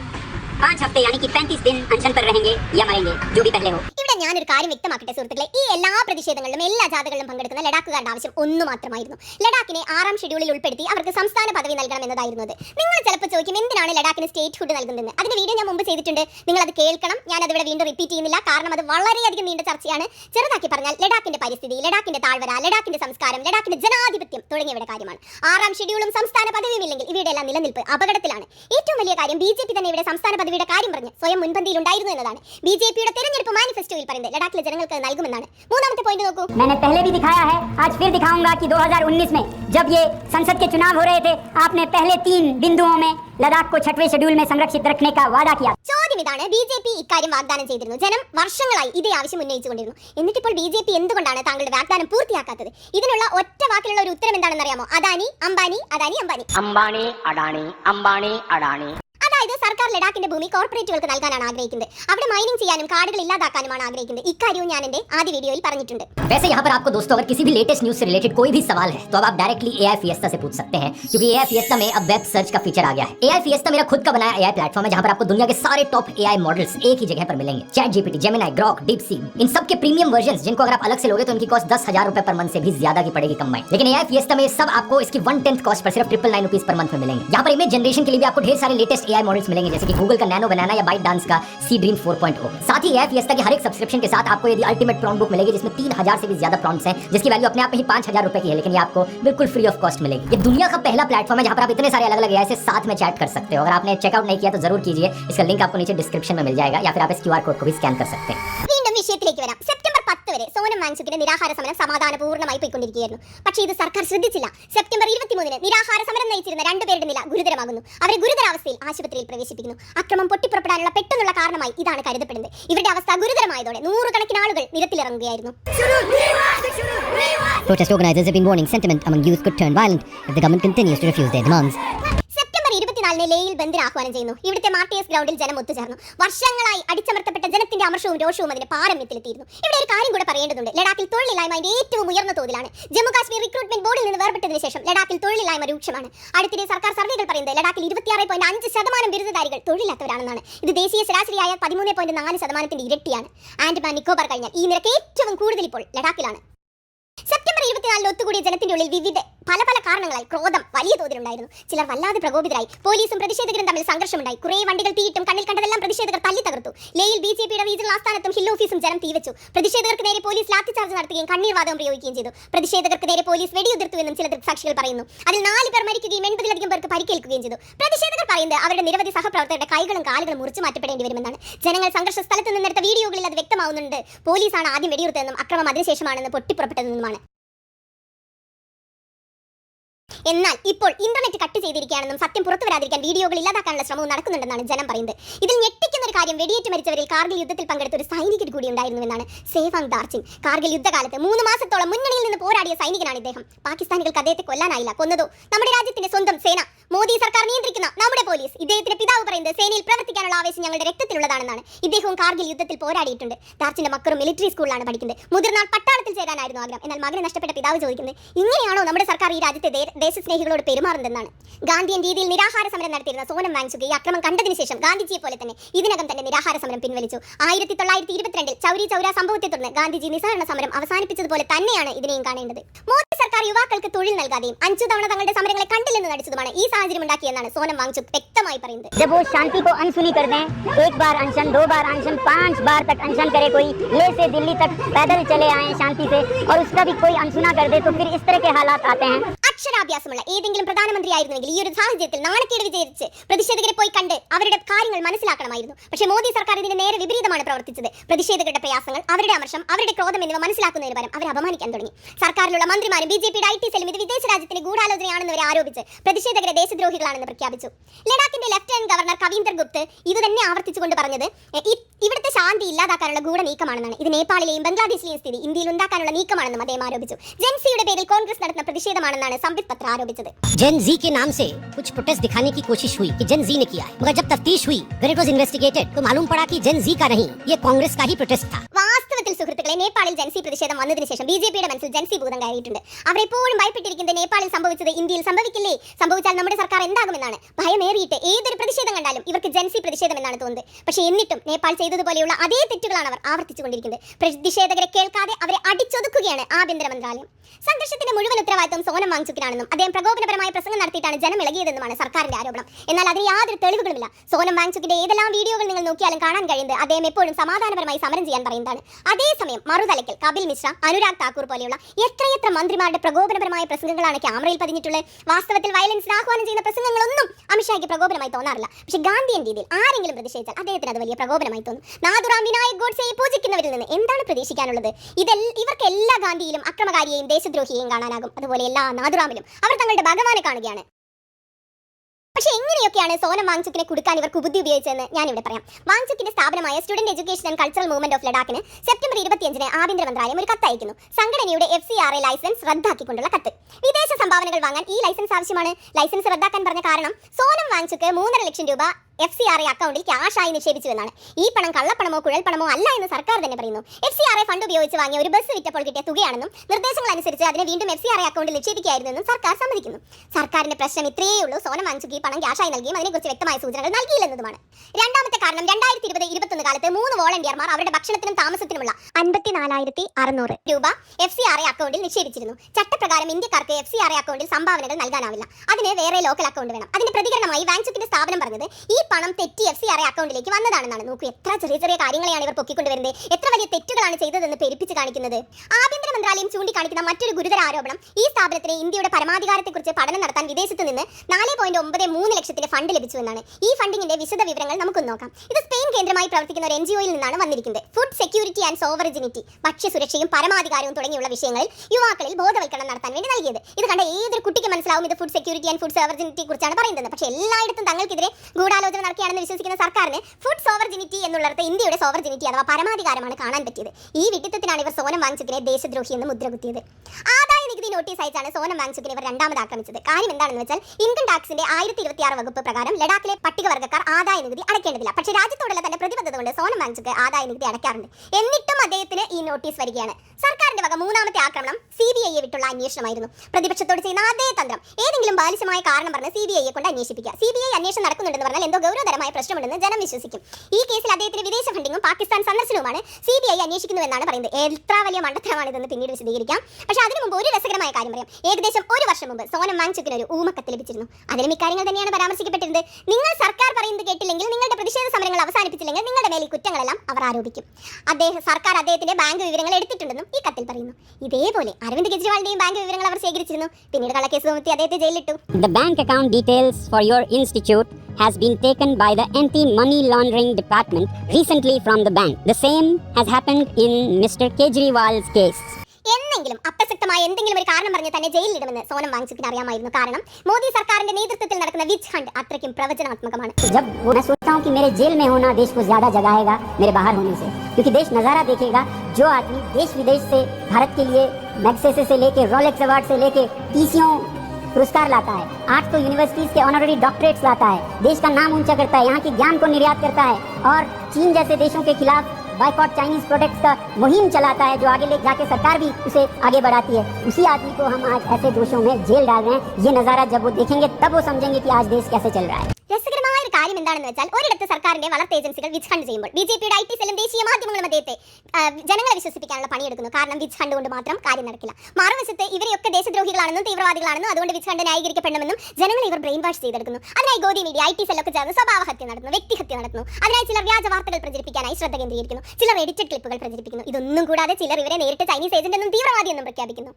पाँच हफ्ते यानी कि पैंतीस दिन अनशन पर रहेंगे या मरेंगे जो भी पहले हो ഇവിടെ ഞാനൊരു കാര്യം വ്യക്തമാക്കട്ടെ സുഹൃത്തുക്കളെ ഈ എല്ലാ പ്രതിഷേധങ്ങളിലും എല്ലാ ജാഥകളിലും പങ്കെടുക്കുന്ന ലഡാക്കുകാരുടെ ആവശ്യം ഒന്നു മാത്രമായിരുന്നു ലഡാക്കിനെ ആറാം ഷെഡ്യൂളിൽ ഉൾപ്പെടുത്തി അവർക്ക് സംസ്ഥാന പദവി നൽകണം എന്നതായിരുന്നു അത് നിങ്ങൾ ചിലപ്പോൾ ചോദിക്കും എന്തിനാണ് ലഡാക്കിന് സ്റ്റേറ്റ് ഹുഡ് നൽകുന്നത് അതിന്റെ വീഡിയോ ഞാൻ മുമ്പ് ചെയ്തിട്ടുണ്ട് നിങ്ങൾ അത് കേൾക്കണം ഞാൻ അതിവിടെ വീണ്ടും റിപ്പീറ്റ് ചെയ്യുന്നില്ല കാരണം അത് വളരെയധികം നീണ്ട ചർച്ചയാണ് ചെറുതാക്കി പറഞ്ഞാൽ ലഡാക്കിന്റെ പരിസ്ഥിതി ലഡാക്കിന്റെ താഴ്വര ലഡാക്കിന്റെ സംസ്കാരം ലഡാക്കിന്റെ ജനാധിപത്യം തുടങ്ങിയവയുടെ കാര്യമാണ് ആറാം ഷെഡ്യൂളും സംസ്ഥാന പദവിയും ഇല്ലെങ്കിൽ ഇവയുടെ എല്ലാം നിലനിൽപ്പ് അപകടത്തിലാണ് ഏറ്റവും വലിയ കാര്യം ബി ജെ പി തന്നെ ഇവിടെ സംസ്ഥാന പദവിയുടെ കാര്യം പറഞ്ഞ് സ്വയം മുൻപന്തിയിൽ ഉണ്ടായിരുന്നു എന്നതാണ് ബി ജെ പിയുടെ തെരഞ്ഞെടുപ്പ് മാനിഫെസ്റ്റോയിൽ പറയുന്നത് ലഡാക്കിലെ ജനങ്ങൾക്ക് അത് നൽകുമെന്നാണ് മൂന്നാമത്തെ പോയിന്റ് നോക്കൂ मैंने पहले भी दिखाया है आज फिर दिखाऊंगा कि 2019 में जब ये संसद के चुनाव हो रहे थे आपने पहले तीन बिंदुओं में लद्दाख को छठवें शेड्यूल में संरक्षित रखने का वादा किया ചോദ്യം ഇതാണ് ബി ജെ പി ഇക്കാര്യം വാഗ്ദാനം ചെയ്തിരുന്നു ജനം വർഷങ്ങളായി ഇതേ ആവശ്യം ഉന്നയിച്ചുകൊണ്ടിരുന്നു എന്നിട്ടിപ്പോൾ ബി ജെ പി എന്തുകൊണ്ടാണ് താങ്കളുടെ വാഗ്ദാനം പൂർത്തിയാക്കാത്തത് ഇതിനുള്ള ഒറ്റ വാക്കിലുള്ള ഒരു ഉത്തരം എന്താണെന്ന് അറിയാമോ അദാനി അംബാനി അദാനി അംബാനി अंबानी अडानी अंबानी अडानी അതായത് സർക്കാർ ലഡാക്കിന്റെ ഭൂമി കോർപ്പറേറ്റുകൾക്ക് നൽകാനാണ് ആഗ്രഹിക്കുന്നത് അവിടെ മൈനിങ് ചെയ്യാനും കാടുകൾ ഇല്ലാതാക്കാനുമാണ് ആഗ്രഹിക്കുന്നത് ഇക്കാര്യവും ഞാൻ എന്റെ ആദ്യ വീഡിയോയിൽ പറഞ്ഞിട്ടുണ്ട് वैसे यहाँ पर आपको दोस्तों अगर किसी भी लेटेस्ट न्यूज से रिलेटेड कोई भी सवाल है तो अब आप डायरेक्टली ए आई फियस्ता से पूछ सकते हैं क्योंकि ए आई फियस्ता में अब वेब सर्च का फीचर आ गया है ए आई फियस्ता मेरा खुद का बनाया ए आई प्लेटफॉर्म है जहाँ पर आपको दुनिया के सारे टॉप ए आई मॉडल्स एक ही जगह पर मिलेंगे ChatGPT Gemini Grok DeepSeek इन सब के प्रीमियम वर्जन जिनको अगर आप अलग से लोगे तो इनकी कॉस्ट दस हजार रुपए पर मंथ से भी ज्यादा की पड़ेगी कमाई लेकिन ए आई फियस्ता में सब आपको इसकी वन टेंथ कॉस्ट पर सिर्फ triple nine rupees per month में मिलेंगे यहाँ पर इमेज जनरेशन के लिए भी आपको ढेर सारे लेटेस्ट ए आई मॉडल्स मिलेंगे जैसे कि गूगल का नैनो बनाना या बाइट डांस का सी ड्रीम 4.0 साथ ही ए आई फियस्ता के हर एक सब्सक्रिप्शन के साथ आपको यदि अल्टीमेट प्रॉन बुक मिलेगी, जिसमें तीन हज़ार से भी ज़्यादा प्रॉन्ट्स हैं, जिसकी वैल्यू अपने आप ही पाँच हज़ार रुपए की है, लेकिन ये आपको बिल्कुल फ्री ऑफ़ कॉस्ट मिलेगी। ये दुनिया का पहला प्लेटफॉर्म है जहाँ पर आप इतने सारे अलग अलग से साथ में चैट कर सकते हो। अगर आपने चेकआउट नहीं किया तो ज़रूर कीजिए। इसका लिंक आपको नीचे डिस्क्रिप्शन में मिल जाएगा, या फिर आप इस क्यू कोड को भी स्कैन कर सकते हैं। പത്ത് വരെ സോനം മാൻസുക്കിന്റെ നിരാഹാര സമരം സമാധാനപൂർണമായി പോയിക്കൊണ്ടിരിക്കുകയായിരുന്നു. പക്ഷേ ഇത് സർക്കാർ ശ്രദ്ധിച്ചില്ല. സെപ്റ്റംബർ ഇരുപത്തിമൂന്നിന് നിരാഹാര സമരം നയിച്ചിരുന്ന രണ്ടുപേരുടെ നില ഗുരുതരമാകുന്നു. അവരെ ഗുരുതരാവസ്ഥയിൽ ആശുപത്രിയിൽ പ്രവേശിപ്പിക്കുന്നു. അക്രമം പൊട്ടിപ്പുറപ്പെടാനുള്ള പെട്ടെന്നുള്ള കാരണമായി ഇതാണ് കരുതപ്പെടുന്നത്. ഇവരുടെ അവസ്ഥ ഗുരുതരമായതോടെ നൂറുകണക്കിന് ആളുകൾ നിരത്തിലിറങ്ങുകയായിരുന്നു. Protest organizers have been warning sentiment among youth could turn violent if the government continues to refuse their demands. ഇരുപത്തിനാലിന് ലേയിൽ ബന്ദിന് ആഹ്വാനം ചെയ്യുന്നു. ഇവിടുത്തെ മാർട്ടിയസ് ഗ്രൗണ്ടിൽ ജനം ഒത്തുചേർന്നു. വർഷങ്ങളായി അടിച്ചമർത്തപ്പെട്ട ജനത്തിന്റെ അമർഷവും രോഷവും അതിന്റെ പാരമ്യത്തിലെത്തിയിരുന്നു. ഇവിടെ ഒരു കാര്യം കൂടെ പറയേണ്ടതുണ്ട്. ലഡാക്കിൽ തൊഴിലില്ലായ്മ അതിന്റെ ഏറ്റവും ഉയർന്ന തോതിലാണ്. ജമ്മു കാശ്മീർ റിക്രൂട്ട്മെന്റ് ബോർഡിൽ നിന്ന് വേർപെട്ടതിന് ശേഷം ലഡാക്കിൽ തൊഴിലില്ലായ്മ രൂക്ഷമാണ്. അടുത്തിടെ സർക്കാർ സർവേകൾ പറയുന്നത് ലഡാക്കിൽ ഇരുപത്തിയാറ് പോയിന്റ് അഞ്ച് ശതമാനം ബിരുദധാരികൾ തൊഴിലില്ലാത്തവരാണെന്നാണ്. ഇത് ദേശീയ ശരാശരിയായ പതിമൂന്ന് പോയിന്റ് നാല് ശതമാനത്തിന്റെ ഇരട്ടിയാണ്. ആൻഡമാൻ നിക്കോബാർ കഴിഞ്ഞാൽ ഈ നിരക്ക് ഏറ്റവും കൂടുതൽ ഇപ്പോൾ ലഡാക്കിലാണ്. സെപ്റ്റംബർ ഇരുപത്തിനാലിന് ഒത്തുകൂടിയ ജനത്തിന്റെ ഉള്ളിൽ വിവിധ പല പല കാരണങ്ങളായി ക്രോധം വലിയ തോതിലുണ്ടായിരുന്നു. ചിലർ വല്ലാതെ പ്രകോപിതരായി. പോലീസും പ്രതിഷേധകരും തമ്മിൽ സംഘർഷമുണ്ടായി. കുറെ വണ്ടികൾ തീയിട്ടും കണ്ണിൽ കണ്ടതെല്ലാം പ്രതിഷേധകർ തല്ലി തകർത്തു. ലേയിൽ ബി ജെ പിയുടെ റീജിയണൽ ആസ്ഥാനത്തും ഹിൽ ഓഫീസും ജനം തീവച്ചു. പ്രതിഷേധകർക്ക് നേരെ പോലീസ് ലാത്തി ചാർജ് നടത്തുകയും കണ്ണീർ വാദം പ്രയോഗിക്കുകയും ചെയ്തു. പ്രതിഷേധകർക്ക് നേരെ പോലീസ് വെടിയുതിർത്തുവെന്നും ചില ദൃക്സാക്ഷികൾ പറയുന്നു. അതിൽ നാല് പേർ മരിക്കുകയും എൺപതിലധികം പേർക്ക് പരിക്കേൽക്കുകയും ചെയ്തു. പ്രതിഷേധകർ പറയുന്നത് അവരുടെ നിരവധി സഹപ്രവർത്തകരുടെ കൈകളും കാലുകളും മുറിച്ചു മാറ്റപ്പെടേണ്ടി വരുമെന്നാണ്. ജനങ്ങൾ സംഘർഷ സ്ഥലത്ത് നിന്നെടുത്ത വീഡിയോകളിൽ അത് വ്യക്തമാവുന്നുണ്ട്. പോലീസാണ് ആദ്യം വെടിയുറുത്തതെന്നും അക്രമം അതിനുശേഷമാണെന്ന് പൊട്ടിപ്പുറപ്പെട്ടതെന്നുമാണ് എന്നാൽ ഇപ്പോൾ ഇന്റർനെറ്റ് കട്ട് ചെയ്തിരിക്കുകയാണെന്നും സത്യം പുറത്തു വരാതിരിക്കാൻ വീഡിയോകൾ ഇല്ലാതാക്കാനുള്ള ശ്രമവും നടക്കുന്നുണ്ടെന്നാണ് ജനം പറയുന്നത്. ഇതിൽ ഞെട്ടിക്കുന്ന ഒരു കാര്യം വെടിയേറ്റ് മരിച്ചവരിൽ കാർഗിൽ യുദ്ധത്തിൽ പങ്കെടുത്ത ഒരു സൈനികൻ കൂടി ഉണ്ടായിരുന്നുവെന്നാണ് സേവാങ് ദാർച്ചിങ് കാർഗിൽ യുദ്ധകാലത്ത് മൂന്ന് മാസത്തോളം മുന്നണിയിൽ നിന്ന് പോരാടിയ സൈനികനാണ് ഇദ്ദേഹം. പാകിസ്ഥാനികൾക്ക് അദ്ദേഹത്തെ കൊല്ലാനായില്ല. കൊന്നതോ? നമ്മുടെ രാജ്യത്തിന്റെ സ്വന്തം സേന. മോദി സർക്കാർ നിയന്ത്രിക്കുന്ന നമ്മുടെ പോലീസ്. ഇദ്ദേഹത്തിന്റെ പിതാവ് പറയുന്നത് സേനയിൽ പ്രവർത്തിക്കാനുള്ള ആവേശം ഞങ്ങളുടെ രക്തത്തിലുള്ളതാണെന്നാണ്. ഇദ്ദേഹവും കാർഗിൽ യുദ്ധത്തിൽ പോരാടിയിട്ടുണ്ട്. ദാർച്ചിന്റെ മക്കളും മിലിറ്ററി സ്കൂളിലാണ് പഠിക്കുന്നത്. മുതിർന്നാൾ പട്ടാളത്തിൽ ചേരാനായിരുന്നു ആഗ്രഹം. എന്നാൽ മകനെ നഷ്ടപ്പെട്ട പിതാവ് ചോദിക്കുന്നത് ഇങ്ങനെയാണോ നമ്മുടെ സർക്കാർ ഈ രാജ്യത്തെ ദേ- ദേശസ്നേഹികളോട് പെരുമാറുന്നതെന്നാണ്. ഗാന്ധിയൻ രീതിയിൽ നിരാഹാര സമരം നടത്തിയിരുന്ന സോനം വാങ്ങിച്ചു ഈ അക്രമം കണ്ടതിന് ശേഷം ഗാന്ധിജിയെ പോലെ തന്നെ ഇതിനകം തന്നെ നിരാഹാര സമരം പിൻവലിച്ചു. ആയിരത്തി തൊള്ളായിരത്തി ഇരുപത്തിരണ്ടിൽ ചൗരി ചൗര സംഭവത്തെ തുടർന്ന് ഗാന്ധിജി നിസ്സഹരണ സമരം അവസാനിപ്പിച്ചതുപോലെ തന്നെയാണ് ഇതിനെയും കാണേണ്ടത്. സർക്കാർ യുവാക്കൾക്ക് തൊഴിൽ നൽകാതെയും അഞ്ചു തവണ തങ്ങളുടെ സമരങ്ങളെ കണ്ടില്ലെന്ന് നടിച്ചതുമാണ് ഈ സാഹചര്യം ഉണ്ടാക്കിയെന്നാണ് സോനം വാങ്ചുക് വ്യക്തമായി പറയുന്നത് जब वो शांति को अनसुनी कर दें एक बार अनशन दो बार अनशन पांच बार तक अनशन करे कोई ले से दिल्ली तक पैदल चले आए शांति से और उसका भी कोई अनसुना कर दे तो फिर इस तरह के हालात आते हैं അക്ഷരാഭ്യാസമുള്ള ഏതെങ്കിലും പ്രധാനമന്ത്രി ആയിരുന്നെങ്കിൽ ഈ ഒരു സാഹചര്യത്തിൽ നാണക്കേട് വിചാരിച്ച് പ്രതിഷേധകരെ പോയി കണ്ട് അവരുടെ കാര്യങ്ങൾ മനസ്സിലാക്കണമായിരുന്നു പക്ഷേ മോദി സർക്കാർ ഇതിന് നേരെ വിപരീതമാണ് പ്രവർത്തിച്ചത് പ്രതിഷേധകരുടെ പ്രയാസങ്ങൾ അവരുടെ അമർഷം അവരുടെ ക്രോധം എന്നിവ മനസ്സിലാക്കുന്നതിന് പകരം അവരെ അപമാനിക്കാൻ തുടങ്ങി സർക്കാരിലുള്ള മന്ത്രിമാരും ബി ജെ പിയുടെ ഐ ടി സെല്ലും ഇത് വിദേശ രാജ്യത്തിന്റെ ഗൂഢാലോചനയാണെന്ന് അവരെ ആരോപിച്ച് പ്രതിഷേധകരെ ദേശദ്രോഹികളാണെന്ന് പ്രഖ്യാപിച്ചു ലഡാക്കിന്റെ ലഫ്റ്റനന്റ് ഗവർണർ കവീന്ദർ ഗുപ്ത് ഇത് തന്നെ ആവർത്തിച്ചുകൊണ്ട് പറഞ്ഞത് "എ, ഈ ഇവിടുത്തെ ശാന്തി ഇല്ലാതാക്കാനുള്ള ഗൂഢ നീക്കമാണെന്നാണ് ഇത് നേപ്പാളിലെയും ബംഗ്ലാദേശിലെയും സ്ഥിതി ഇന്ത്യയിൽ ഉണ്ടാക്കാനുള്ള നീക്കമാണെന്നും അദ്ദേഹം ആരോപിച്ചു ജെൻസിയുടെ പേരിൽ കോൺഗ്രസ് നടത്തുന്ന പ്രതിഷേധമാണെന്നാണ് സംബിത് പത്ര ആരോപിച്ചത് जेन जी के नाम से कुछ प्रोटेस्ट दिखाने की कोशिश हुई कि जेन जी ने किया है मगर जब तफ्तीश हुई when it was investigated तो मालूम पड़ा कि जेन जी का नहीं ये कांग्रेस का ही प्रोटेस्ट था വാസ്തവത്തിൽ സുഹൃത്തുക്കളെ നേപ്പാളിൽ ജൻസി പ്രതിഷേധം വന്നതിന് ശേഷം ബി ജെ പിയുടെ മനസ്സിൽ ജൻസി ഭൂതം കയറിയിട്ടുണ്ട് അവർ എപ്പോഴും ഭയപ്പെട്ടിരിക്കുന്നത് നേപ്പാളിൽ സംഭവിച്ചത് ഇന്ത്യയിൽ സംഭവിക്കില്ലേ? സംഭവിച്ചാൽ നമ്മുടെ സർക്കാർ എന്താകുമെന്നാണ്. ഭയമേറിയിട്ട് ഏതൊരു പ്രതിഷേധം കണ്ടാലും ഇവർക്ക് ജൻസി പ്രതിഷേധം എന്നാണ് തോന്നുന്നത്. പക്ഷേ എന്നിട്ടും നേപ്പാൾ ചെയ്തതുപോലെയുള്ള അതേ തെറ്റുകളാണ് അവർ ആവർത്തിച്ചുകൊണ്ടിരിക്കുന്നത്. പ്രതിഷേധകരെ കേൾക്കാതെ അവരെ അടിച്ചൊതുക്കുകയാണ് ആഭ്യന്തര മന്ത്രാലയം. സംഘർഷത്തിന്റെ മുഴുവൻ ഉത്തരവാദിത്വം സോനം വാങ്ചുക്കിനാണെന്നും അദ്ദേഹം പ്രകോപനപരമായ പ്രസംഗം നടത്തിയിട്ടാണ് ജനം ഇളകിയതെന്നുമാണ് സർക്കാരിന്റെ ആരോപണം. എന്നാൽ അതിന് യാതൊരു തെളിവുകളുമില്ല. സോനം വാങ്ചുക്കിന്റെ ഏതെല്ലാം വീഡിയോകൾ നിങ്ങൾ നോക്കിയാലും കാണാൻ കഴിയുന്നത് അദ്ദേഹം എപ്പോഴും സമാധാനപരമായി സമരം ചെയ്യാൻ പറയുന്നതാണ്. അതേസമയം മറുതലയ്ക്കൽ കപിൽ മിശ്ര അനുരാഗ് താക്കൂർ പോലെയുള്ള എത്രയെത്ര മന്ത്രിമാരുടെ പ്രകോപനപരമായ പ്രസംഗങ്ങളാണ് ക്യാമറയിൽ പതിഞ്ഞിട്ടുള്ളത്. വാസ്തവത്തിൽ വയലൻസിന് ആഹ്വാനം ചെയ്യുന്ന പ്രസംഗങ്ങളൊന്നും അമിത്ഷായ്ക്ക് പ്രകോപനമായി തോന്നാറില്ല. പക്ഷേ ഗാന്ധിയൻ രീതിയിൽ ആരെങ്കിലും പ്രതിഷേധിച്ചാൽ അദ്ദേഹത്തിന് അത് വലിയ പ്രകോപനമായി തോന്നും. നാദുറാം വിനായക് ഗോഡ്സെയെ പൂജിക്കുന്നവരിൽ നിന്ന് എന്താണ് പ്രതീക്ഷിക്കാനുള്ളത്? ഇതെല്ലാം ഇവർക്ക് എല്ലാ ഗാന്ധിയിലും അക്രമകാരിയെയും ദേശദ്രോഹിയെയും കാണാനാകും. അതുപോലെ എല്ലാ നാഥുറാമിലും അവർ തങ്ങളുടെ ഭഗവാനെ കാണുകയാണ്. പക്ഷേ എങ്ങനെയൊക്കെയാണ് സോനം വാങ്ചുക്കിനെ കൊടുക്കാൻ ഇവർ കുബുദ്ധി ഉപയോഗിച്ചതെന്ന് ഞാനിവിടെ പറയാം. വാങ്ചുക്കിന്റെ സ്ഥാപനമായ student education and cultural movement of ലഡാക്കിന് September ഇരുപത്തിയഞ്ചിന് ആഭ്യന്തര മന്ത്രാലയം ഒരു കത്ത് അയക്കുന്നു സംഘടനയുടെ F C R A licence റദ്ദാക്കിക്കൊണ്ടുള്ള കത്ത്. വിദേശ സംഭാവനകൾ വാങ്ങാൻ ഈ ലൈസൻസ് ആവശ്യമാണ്. ലൈസൻസ് റദ്ദാക്കാൻ പറഞ്ഞ കാരണം സോനം വാങ്ചുക്ക് മൂന്നര ലക്ഷം രൂപ എഫ് സി ആർ എ അക്കൗണ്ടിൽ ക്യാഷായി നിക്ഷേപിച്ചു എന്നാണ് ഈ പണം കള്ളപ്പണമോ കുഴൽപ്പണമോ അല്ല എന്ന് സർക്കാർ തന്നെ പറയുന്നു. F C R A fund ഉപയോഗിച്ച് വാങ്ങിയ ഒരു ബസ് വിറ്റപ്പോൾ കിട്ടിയ തുകയാണെന്നും നിർദ്ദേശങ്ങൾ അനുസരിച്ച് അതിനെ വീണ്ടും എഫ് സി ആർ എ അക്കൗണ്ടിൽ നിക്ഷേപിക്കുകയായിരുന്നെന്നും സർക്കാർ സമ്മതിക്കുന്നു. സർക്കാരിന്റെ പ്രശ്നം ഇത്രയേ ഉള്ളൂ. സോനം വാങ്ങിച്ചു ഈ പണം ക്യാഷായി നൽകിയും അതിനെക്കുറിച്ച് വ്യക്തമായ സൂചനകൾ നൽകിയില്ലെന്നതുമാണ്. രണ്ടാമത്തെ കാരണം രണ്ടായിരത്തി ഇരുപത് ഇരുപത്തൊന്ന് കാലത്ത് മൂന്ന് വോളണ്ടിയർമാർ അവരുടെ ഭക്ഷണത്തിനും താമസത്തിനുമുള്ള അൻപത്തിനാലായിരത്തി അറുന്നൂറ് രൂപ എഫ് സി ആർ എ അക്കൗണ്ടിൽ നിക്ഷേപിച്ചിരുന്നു. ചട്ടപ്രകാരം ഇന്ത്യക്കാർക്ക് എഫ് സി ആർ എ അക്കൗണ്ടിൽ സംഭാവനകൾ നൽകാനാവില്ല. അതിന് വേറെ ലോക്കൽ അക്കൗണ്ട് വേണം. അതിന് പ്രതികരണമായി വാങ്ചുക്കിന്റെ സ്ഥാപനം പറഞ്ഞത് ഈ പണം തെറ്റി എഫ് സി ആർ അക്കൗണ്ടിലേക്ക് വന്നതാണെന്നാണ്. നോക്കൂ എത്ര ചെറിയ ചെറിയ കാര്യങ്ങളെയാണ് ഇവർ പൊക്കിക്കൊണ്ടുവരുന്നത്. എത്ര വലിയ തെറ്റുകളാണ് ചെയ്തതെന്ന് പെരുപ്പിച്ച് കാണിക്കുന്നത്. ആഭ്യന്തര മന്ത്രാലയം ചൂണ്ടിക്കാണിക്കുന്ന മറ്റൊരു ഗുരുതര ആരോപണം ഈ സ്ഥാപനത്തിന് ഇന്ത്യയുടെ പരമാധികാരത്തെക്കുറിച്ച് പഠനം നടത്താൻ വിദേശത്ത് നിന്ന് നാല് പോയിന്റ് ഒമ്പത് മൂന്ന് ലക്ഷത്തിന്റെ ഫണ്ട് ലഭിച്ചു എന്നാണ്. ഈ ഫണ്ടിങ്ങിന്റെ വിശദ വിവരങ്ങൾ നമുക്കൊന്ന് നോക്കാം. ഇത് സ്പെയിൻ കേന്ദ്രമായി പ്രവർത്തിക്കുന്ന ഒരു എൻ ജി ഒയിൽ നിന്നാണ് വന്നിരിക്കുന്നത്. ഫുഡ് സെക്യൂരിറ്റി ആൻഡ് സോവറിജിനിറ്റി ഭക്ഷ്യസുരക്ഷയും പരമാധികാരവും തുടങ്ങിയുള്ള വിഷയങ്ങളിൽ യുവാക്കളിൽ ബോധവൽക്കരണം നടത്താൻ വേണ്ടി നൽകിയത്. ഇത് കണ്ട ഏതൊരു കുട്ടിക്ക് മനസ്സിലാവും ഇത് food security and food sovereignty കുറിച്ചാണ് പറയുന്നത്. പക്ഷേ എല്ലായിടത്തും തങ്ങൾക്കെതിരെ ഗൂഢാലോചന നടക്കുകയാണെന്ന് വിശ്വസിക്കുന്ന സർക്കാരിന് ഫുഡ് സോവർജിനിറ്റി എന്നുള്ളത് ഇന്ത്യയുടെ സോവർജിനിറ്റി അഥവാ പരമാധികാരമാണ് കാണാൻ പറ്റിയത്. ഈ വിട്ടിത്തത്തിനാണ് ഇവർ സോനം വാങ്ങിച്ചതിനെ ദേശദ്രോഹി എന്ന് മുദ്ര കുത്തിയത്. ആദായ നികുതി നോട്ടീസ് അയച്ചാണ് സോനം വാങ്ങിച്ചതിനെ ഇവർ രണ്ടാമത് ആക്രമിച്ചത്. കാര്യം എന്താണെന്ന് വെച്ചാൽ ഇൻകം ടാക്സിന്റെ ആയിരത്തി ഇരുപത്തി ആറ് വകുപ്പ് പ്രകാരം ലഡാക്കിലെ പട്ടികവർഗക്കാർ ആദായ നികുതി അടയ്ക്കേണ്ടതില്ല. പക്ഷേ രാജ്യത്തോടുള്ള തന്റെ പ്രതിബദ്ധത കൊണ്ട് സോനം വാങ്ങിച്ചത് ആദായ നികുതി അടയ്ക്കാറുണ്ട്. എന്നിട്ടും അദ്ദേഹത്തിന് ഈ നോട്ടീസ് വരികയാണ്. സർക്കാരിന്റെ വക മൂന്നാമത്തെ ആക്രമണം സി ബി ഐയെ വിട്ടുള്ള അന്വേഷണമായിരുന്നു. പ്രതിപക്ഷത്തോട് ചെയ്യുന്ന അതേ തന്ത്രം. ഏതെങ്കിലും ബാലിശമായ കാരണം പറഞ്ഞ് സി ബി ഐയെ കൊണ്ട് അന്വേഷിപ്പിക്കുക. സി ബി ഐ അന്വേഷണം നടക്കുന്നുണ്ടെന്ന് പറഞ്ഞാൽ എന്തോ ഗൗരവതരമായ പ്രശ്നമുണ്ടെന്ന് ജനം വിശ്വസിക്കും. ഈ കേസിൽ അദ്ദേഹത്തിന് വിദേശ ഫണ്ടിങ്ങും പാകിസ്ഥാൻ സന്ദർശനവുമാണ് സി ബി ഐ അന്വേഷിക്കുന്നുവെന്നാണ് പറയുന്നത്. എത്ര വലിയ മണ്ടത്തരമാണിതെന്ന് പിന്നീട് വിശദീകരിക്കാം. പക്ഷേ അതിനു മുമ്പ് ഒരു രസകരമായ കാര്യം പറയാം. ഏകദേശം ഒരു വർഷം മുമ്പ് സോനം വാങ്ചുക്കിന് ഒരു ഊമക്കത്ത് ലഭിച്ചിരുന്നു. അതിലും ഇക്കാര്യങ്ങൾ തന്നെയാണ് പരാമർശിക്കപ്പെട്ടിരുന്നത്. നിങ്ങൾ സർക്കാർ പറയുന്നത് കേട്ടില്ലെങ്കിൽ നിങ്ങളുടെ പ്രതിഷേധ സമരങ്ങൾ അവസാനിപ്പിച്ചില്ലെങ്കിൽ നിങ്ങളുടെ മേലിൽ കുറ്റങ്ങളെല്ലാം അവർ ആരോപിക്കും. അദ്ദേഹം സർക്കാർ അദ്ദേഹത്തിന്റെ ബാങ്ക് വിവരങ്ങൾ എടുത്തിട്ടുണ്ടെന്നും ഈ കത്തിൽ പറയുന്നു. ഇതേപോലെ അരവിന്ദ് കെജ്രിവാളിന്റെയും ബാങ്ക് വിവരങ്ങൾ അവർ ശേഖരിച്ചിരുന്നു. പിന്നീട് കള്ളക്കേസ് അദ്ദേഹത്തെ ജയിലിട്ടു The bank account details for your institute has been taken by the anti-money laundering department recently from the bank. The same has happened in Mr. Kejriwal's case. എന്നെങ്കിലും അപ്രസക്തമായ എന്തെങ്കിലും ഒരു കാരണം പറഞ്ഞ് തന്നെ ജയിലിലിടുമെന്ന് സോനം വാങ്ചുക്കിന് അറിയാമായിരുന്നു കാരണം മോദി സർക്കാരിന്റെ നേതൃത്വത്തിൽ നടക്കുന്ന വിച്ച് ഹണ്ട് അത്രയ്ക്കും പ്രവചനാത്മകമാണ് जब वो मैं सोचता हूँ कि मेरे जेल में होना देश को ज्यादा जगाएगा मेरे बाहर होने से क्योंकि देश नज़ारा देखेगा जो आदमी देश विदेश से भारत के लिए मैग्सेसे से लेके रोलेक्स अवार्ड से लेके टीसियों पुरस्कार लाता है। आठ तो यूनिवर्सिटीज के ऑनररी डॉक्टरेट्स लाता है। देश का नाम ऊँचा करता है। यहाँ के ज्ञान को निर्यात करता है। और चीन जैसे देशों के खिलाफ बाइकॉट चाइनीज़ प्रोडक्ट्स का मुहिम चलाता है, जो आगे ले जाके सरकार भी उसे आगे बढ़ाती है। उसी आदमी को हम आज ऐसे दोषों में जेल डाल रहे हैं। ये नज़ारा जब वो देखेंगे, तब वो समझेंगे कि आज देश कैसे चल रहा है। കാര്യം എന്താണെന്ന് വെച്ചാൽ ഒരിടത്ത് സർക്കാരിന്റെ വളർത്ത ഏജൻസികൾ വിച്ച് ഫണ്ട് ചെയ്യുമ്പോൾ ബി ജെ പിയുടെ ഐ ടി സെല്ലും ദേശീയ മാധ്യമങ്ങളും അദ്ദേഹത്തെ ജനങ്ങളെ വിശ്വസിപ്പിക്കാനുള്ള പണിയെടുക്കുന്നു. കാരണം വിച്ച് ഫണ്ട് കൊണ്ട് മാത്രം കാര്യം നടക്കില്ല. മറുവശത്ത് ഇവരെയൊക്കെ ദേശദ്രോഹികളാണെന്നും തീവ്രവാദികളാണെന്നും അതുകൊണ്ട് വിച്ച് ഫണ്ട് ന്യായീകരിക്കപ്പെടണമെന്നും ജനങ്ങളെ ഇവർ ബ്രെയിൻ വാഷ് ചെയ്തെടുക്കുന്നു. അതിനായി ഗോദി മീഡിയ ഐ ടി സെല്ലൊക്കെ ചേർന്ന് സ്വഭാവഹത്യ നടത്തുന്നു വ്യക്തിഹത്യ നടത്തുന്നു. അതിനായി ചിലർ വ്യാജ വാർത്തകൾ പ്രചരിപ്പിക്കാനായി ശ്രദ്ധ കേന്ദ്രീകരിക്കുന്നു. ചിലർ എഡിറ്റഡ് ക്ലിപ്പുകൾ പ്രചരിപ്പിക്കുന്നു. ഇതൊന്നും കൂടാതെ ചിലർ ഇവരെ നേരിട്ട് ചൈനീസ് ഏജന്റ് എന്നും തീവ്രവാദി എന്നും പ്രഖ്യാപിക്കുന്നു.